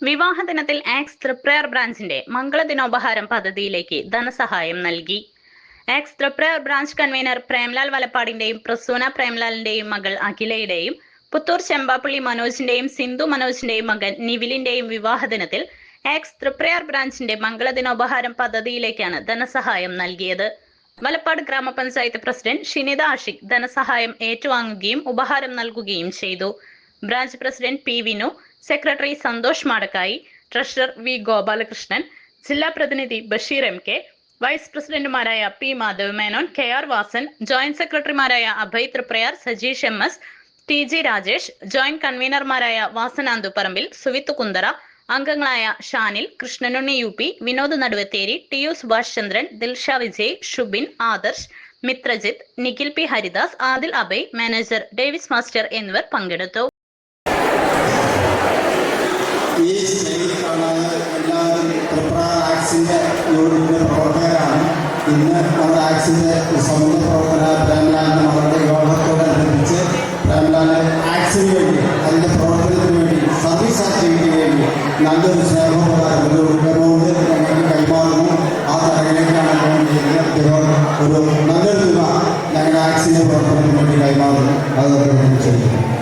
വിവാഹ ദിനത്തിൽ ആക്സ് തൃപ്രയർ ബ്രാഞ്ചിന്റെ മംഗളദിനോപഹാരം പദ്ധതിയിലേക്ക് ധനസഹായം നൽകി. ആക്സ് തൃപ്രയർ ബ്രാഞ്ച് കൺവീനർ പ്രേംലാൽ വലപ്പാടിന്റെയും പ്രസൂന പ്രേംലാലിന്റെയും മകൾ അഖിലയുടെയും പുത്തൂർ ചെമ്പാപ്പള്ളി മനോജിന്റെയും സിന്ധു മനോജിന്റെയും മകൻ നിവിലിന്റെയും വിവാഹ ദിനത്തിൽ ആക്സ് തൃപ്രയർ ബ്രാഞ്ചിന്റെ മംഗളദിനോപഹാരം പദ്ധതിയിലേക്കാണ് ധനസഹായം നൽകിയത്. വലപ്പാട് ഗ്രാമപഞ്ചായത്ത് പ്രസിഡന്റ് ഷിനിത ആഷിഖ് ധനസഹായം ഏറ്റുവാങ്ങുകയും ഉപഹാരം നൽകുകയും ചെയ്തു. Branch president P Vinu secretary Santhosh Madakkayi treasurer V Gopalakrishnan ജില്ലാ പ്രതിനിധി ബഷീർ എം കെ വൈസ് പ്രസിഡന്റുമാരായ P Madhav Menon K R Vasan joint സെക്രട്ടറിമാരായ Abhay Triprayar Sajeesh M S T G Rajesh joint കൺവീനർമാരായ വാസനാന്തു പറമ്പിൽ സുവിത്ത് കുന്തറ അംഗങ്ങളായ Shanil Krishnanunni U P Vinod Naduvatheri T U Subhash Chandran Dilsha Vijay Shubin Adarsh Mithrajith Nikhil P Haridas Adil Abhay manager Davis master എന്നിവർ പങ്കെടുത്തു. ത്രിപുര ആക്സിന്റെ യൂണിറ്റിന്റെ പ്രവർത്തകരാണ്. ഇന്ന് നമ്മുടെ ആക്സിന്റെ സമുദ്ര പ്രവർത്തന പ്രേംലാലിന്റെ മകളുടെ യോഗത്തോടനുബന്ധിച്ച് പ്രേംലാൽ ആക്സിന് വേണ്ടി അതിന്റെ പ്രവർത്തനത്തിന് വേണ്ടി സർവീസ് ആക്ടിവിറ്റിക്ക് വേണ്ടി നല്ലൊരു സ്നേഹോപകാരം ഒരു എമൗണ്ട് ഞങ്ങൾക്ക് കൈമാറുന്നു ആ തലങ്ങളിലേക്കാണ് ഒരു നല്ലൊരു തുക ഞങ്ങളുടെ ആക്സിന്റെ പ്രവർത്തനത്തിന് വേണ്ടി കൈമാറുന്നു. അത് ചെയ്യുന്നു